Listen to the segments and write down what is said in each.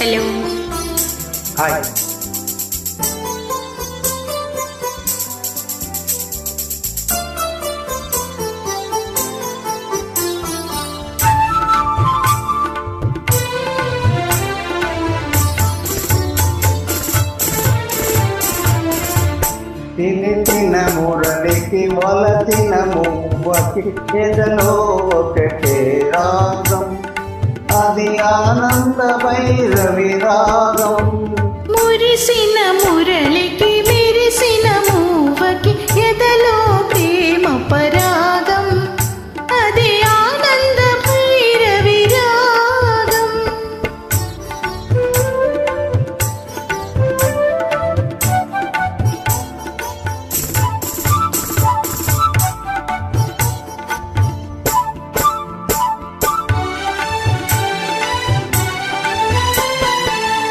Hello. Hi. తిని తిన మురళికి మొలచిన మువ్వకి ఎదలో ఒకటే రాగం. అది ఆనంద భైరవి రాగం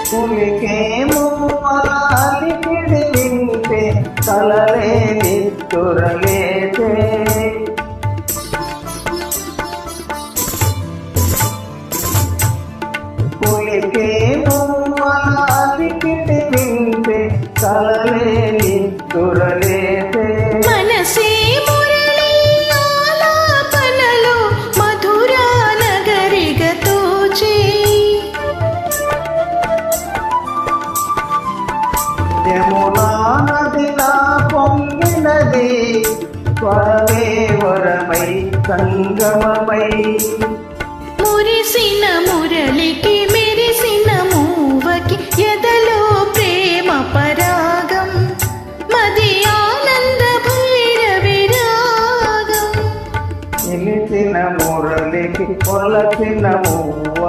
పులికేమో అలికిడి వింటే కలలే నిత్తురలేతే. పులికేమో అలికిడి వింటే కలలే స్వరమై సంగమమై. మురిసిన మురళికి మెరిసిన మూవకి ఎదలో ప్రేమ పరాగం. మది ఆనంద భైరవి రాగం నిలిచిన మురళికి కొలచిన మువ్వ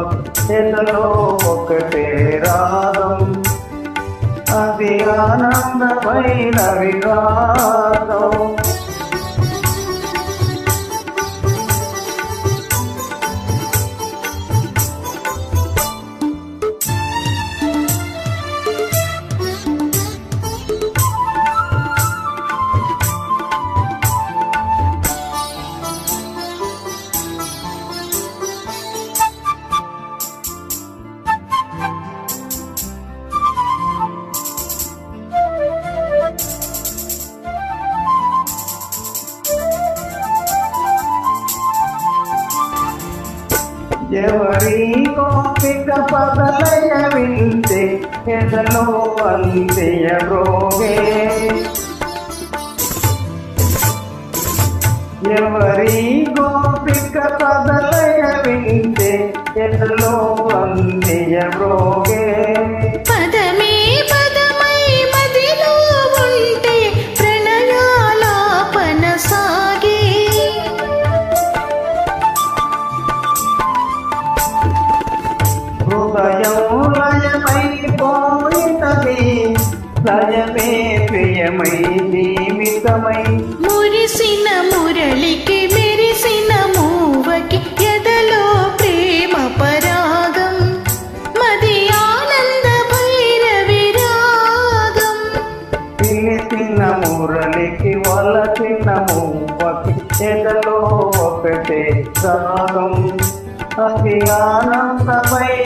ఎదలో ఒకటే రాగం. అది ఆనందమైన విరాగం. ఎవరి కోపిక పదలయ వింటే ఎదలో అంత్య రోగే. ఎవరి గోపిక పదలయ వింటే ఎదలో అంత్య రోగే. పోయినది ప్రియమై జీవితమై మురిసిన మురళికి మెరిసిన మూవకి ఎదలో ప్రేమ పరాగం. మది ఆనంద భైరవి రాగం. పిలిచిన మురళికి వలసిన మువ్వకి ఎదలో ఒకటే రాగం. అది ఆనందమైన